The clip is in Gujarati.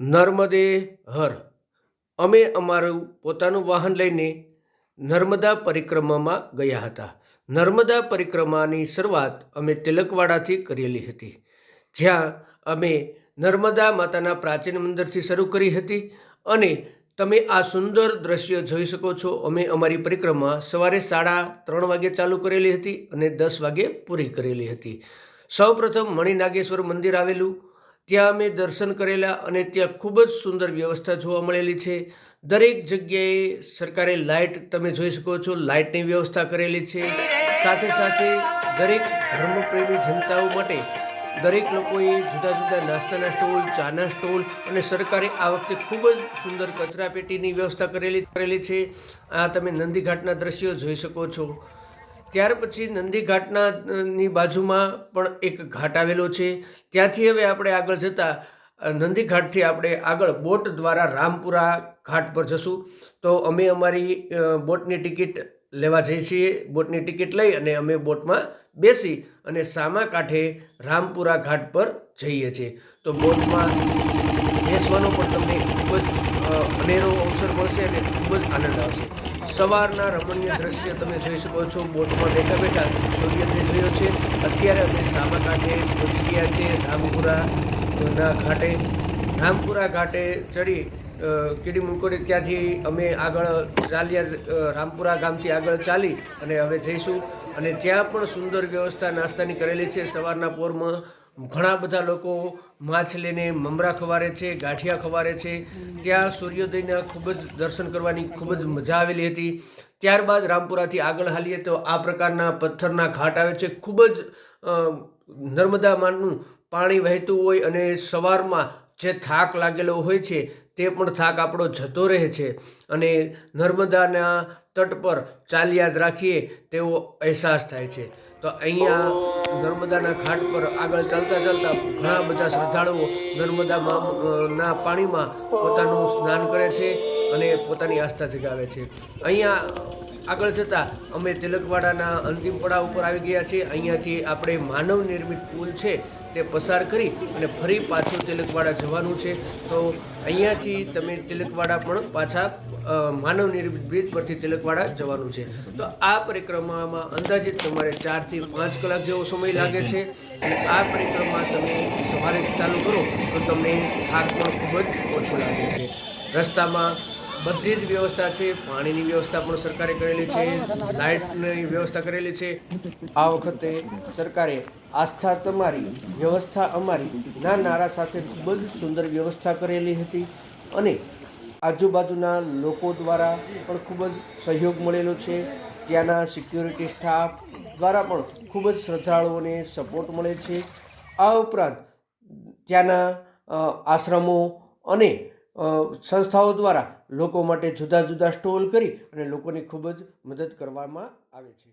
નર્મદે હર. અમે અમારું પોતાનું વાહન લઈને નર્મદા પરિક્રમામાં ગયા હતા. નર્મદા પરિક્રમાની શરૂઆત અમે તિલકવાડાથી કરેલી હતી. જ્યાં અમે નર્મદા માતાના પ્રાચીન મંદિરથી શરૂ કરી હતી અને તમે આ સુંદર દ્રશ્ય જોઈ શકો છો. અમે અમારી પરિક્રમા સવારે સાડા ત્રણ વાગે ચાલુ કરેલી હતી અને દસ વાગે પૂરી કરેલી હતી. સૌપ્રથમ મણિનાગેશ્વર મંદિર આવેલું. ત્યાં અમે દર્શન કરેલા અને ત્યાં ખૂબ જ સુંદર વ્યવસ્થા જોવા મળેલી છે. દરેક જગ્યાએ સરકારે લાઇટ તમે જોઈ શકો છો, લાઇટની વ્યવસ્થા કરેલી છે. સાથે સાથે દરેક ધર્મપ્રેમી જનતાઓ માટે દરેક લોકોએ જુદા જુદા નાસ્તાના સ્ટોલ, ચાના સ્ટોલ અને સરકારે આ વખતે ખૂબ જ સુંદર કચરાપેટીની વ્યવસ્થા કરેલી કરેલી છે. આ તમે નંદીઘાટના દ્રશ્યો જોઈ શકો છો. ત્યાર પછી અ, ની બાજુમાં પણ એક ઘાટ આવેલો છે. ત્યાંથી હવે આપણે આગળ જતાં નંદીઘાટથી આપણે આગળ બોટ દ્વારા રામપુરા ઘાટ પર જશું. તો અમે અમારી બોટની ટિકિટ લેવા જઈએ છીએ. બોટની ટિકિટ લઈ અને અમે બોટમાં બેસી અને સામા કાંઠે રામપુરા ઘાટ પર જઈએ છીએ. તો બોટમાં બેસવાનો પણ તમને ખૂબ જ અનેરો અવસર મળશે અને ખૂબ જ આનંદ આવશે. સવારના રમણીય દ્રશ્ય તમે જોઈ શકો છો. બોટમાં બેઠા બેઠા સૂર્ય થઈ રહ્યો છે. અત્યારે અમે સામા કાંઠે પહોંચી ગયા છીએ રામપુરાના ઘાટે. રામપુરા ઘાટે ચડી કીડી મુકોડી ત્યાંથી અમે આગળ ચાલ્યા રામપુરા ગામથી આગળ ચાલી અને હવે જઈશું. અને ત્યાં પણ સુંદર વ્યવસ્થા નાસ્તાની કરેલી છે. સવારના પોરમાં ઘણા બધા લોકો માછ લઈને મમરા ખવારે છે, ગાંઠિયા ખવારે છે. ત્યાં સૂર્યોદયના ખૂબ જ દર્શન કરવાની ખૂબ જ મજા આવેલી હતી. ત્યારબાદ રામપુરાથી આગળ હાલીએ તો આ પ્રકારના પથ્થરના ઘાટ આવે છે. ખૂબ જ નર્મદા માનનું પાણી વહેતું હોય અને સવારમાં જે થાક લાગેલો હોય છે તે પણ થાક આપણો જતો રહે છે. અને નર્મદાના તટ પર ચાલ્યા જ રાખીએ તેવો અહેસાસ થાય છે. તો અહીંયા નર્મદાના ઘાટ પર આગળ ચાલતા ચાલતા ઘણા બધા શ્રદ્ધાળુઓ નર્મદામાં અ, ના પાણીમાં પોતાનું સ્નાન કરે છે. અને પોતાની આસ્થા જગાવે છે. અહીંયા આગળ જતાં અમે તિલકવાડાના અંતિમ પડાવ ઉપર આવી ગયા છીએ. અહીંયાથી આપણે માનવ નિર્મિત પુલ છે તે પસાર કરી અને ફરી પાછું તિલકવાડા જવાનું છે. તો અહીંયાથી તમે તિલકવાડા પણ પાછા માનવ નિર્મિત બ્રિજ પરથી તિલકવાડા જવાનું છે. તો આ પરિક્રમામાં અંદાજિત તમારે ચારથી પાંચ કલાક જેવો સમય લાગે છે. અને આ પરિક્રમા તમે સવારે જ ચાલુ કરો તો તમને થાક પણ ખૂબ જ ઓછો લાગે છે. રસ્તામાં બધી જ વ્યવસ્થા છે, પાણીની વ્યવસ્થા પણ સરકારે કરેલી છે, લાઇટની વ્યવસ્થા કરેલી છે. આ વખતે સરકારે આસ્થા તમારી, વ્યવસ્થા અમારી, ના નારા સાથે ખૂબ જ સુંદર વ્યવસ્થા કરેલી હતી અને આજુબાજુના લોકો દ્વારા પણ ખૂબ જ સહયોગ મળેલો છે. ત્યાંના સિક્યુરિટી સ્ટાફ દ્વારા પણ ખૂબ જ શ્રદ્ધાળુઓને સપોર્ટ મળે છે. આ ઉપરાંત ત્યાંના આશ્રમો અને સંસ્થાઓ દ્વારા લોકો માટે જુદા જુદા સ્ટોલ કરી અને લોકોની ખૂબ જ મદદ કરવામાં આવે છે.